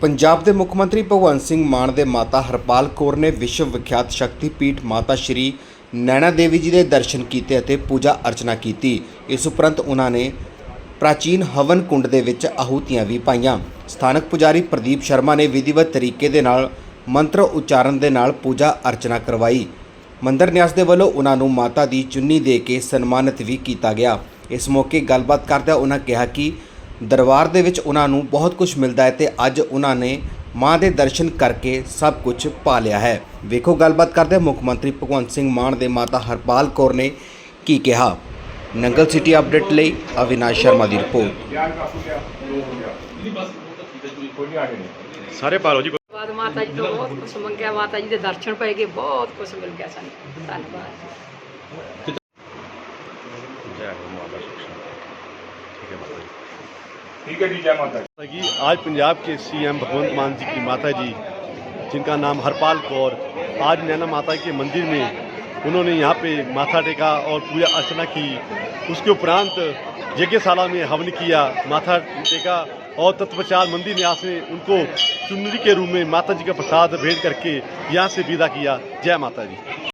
ਪੰਜਾਬ ਦੇ ਮੁੱਖ ਮੰਤਰੀ ਭਗਵੰਤ ਸਿੰਘ ਮਾਨ ਦੇ ਮਾਤਾ ਹਰਪਾਲ ਕੌਰ ਨੇ ਵਿਸ਼ਵ ਵਿਖਿਆਤ ਸ਼ਕਤੀ ਪੀਠ ਮਾਤਾ ਸ਼੍ਰੀ ਨੈਣਾ ਦੇਵੀ ਜੀ ਦੇ ਦਰਸ਼ਨ ਕੀਤੇ ਅਤੇ ਪੂਜਾ ਅਰਚਨਾ ਕੀਤੀ। ਇਸ ਉਪਰੰਤ ਉਹਨਾਂ ਨੇ ਪ੍ਰਾਚੀਨ ਹਵਨ ਕੁੰਡ ਦੇ ਵਿੱਚ ਆਹੂਤੀਆਂ ਵੀ ਪਾਈਆਂ। ਸਥਾਨਕ ਪੁਜਾਰੀ ਪ੍ਰਦੀਪ ਸ਼ਰਮਾ ਨੇ ਵਿਧੀਵਤ ਤਰੀਕੇ ਦੇ ਨਾਲ ਮੰਤਰ ਉਚਾਰਨ ਦੇ ਨਾਲ ਪੂਜਾ ਅਰਚਨਾ ਕਰਵਾਈ। ਮੰਦਰ ਨਿਆਸ ਦੇ ਵੱਲੋਂ ਉਹਨਾਂ ਨੂੰ ਮਾਤਾ ਦੀ ਚੁੰਨੀ ਦੇ ਕੇ ਸਨਮਾਨਿਤ ਵੀ ਕੀਤਾ ਗਿਆ। ਇਸ ਮੌਕੇ ਗੱਲਬਾਤ ਕਰਦਿਆਂ ਉਹਨਾਂ ਕਿਹਾ ਕਿ ਦਰਬਾਰ ਦੇ ਵਿੱਚ ਉਹਨਾਂ ਨੂੰ ਬਹੁਤ ਕੁਝ ਮਿਲਦਾ ਹੈ ਤੇ ਅੱਜ ਉਹਨਾਂ ਨੇ ਮਾਂ ਦੇ ਦਰਸ਼ਨ ਕਰਕੇ ਸਭ ਕੁਝ ਪਾ ਲਿਆ ਹੈ। ਵੇਖੋ ਗੱਲਬਾਤ ਕਰਦੇ ਮੁੱਖ ਮੰਤਰੀ ਭਗਵੰਤ ਸਿੰਘ ਮਾਨ ਦੇ ਮਾਤਾ ਹਰਪਾਲ ਕੌਰ ਨੇ ਕੀ ਕਿਹਾ। ਨੰਗਲ ਸਿਟੀ ਅਪਡੇਟ ਲਈ ਅਵਿਨਾਸ਼ ਸ਼ਰਮਾ ਦੀ ਰਿਪੋਰਟ। ਸਾਰੇ ਪਾਲੋ ਜੀ। ਬਾਦ ਮਾਤਾ ਜੀ ਤੋਂ ਬਹੁਤ ਕੁਝ ਮੰਗਿਆ ਮਾਤਾ ਜੀ ਦੇ ਦਰਸ਼ਨ ਪਏ ਗਏ ਬਹੁਤ ਕੁਝ ਮਿਲ ਗਿਆ ਸਾਨੂੰ। ਧੰਨਵਾਦ। ठीक है, जी, जय माता जी, आज पंजाब के सीएम भगवंत मान जी की माता जी, जिनका नाम हरपाल कौर, आज नैना माता के मंदिर में उन्होंने यहाँ पे माथा टेका और पूजा अर्चना की। उसके उपरांत यज्ञशाला में हवन किया, माथा टेका और तत्पश्चात मंदिर न्यास ने उनको चुनरी के रूप में माता जी का प्रसाद भेंट करके यहाँ से विदा किया। जय माता जी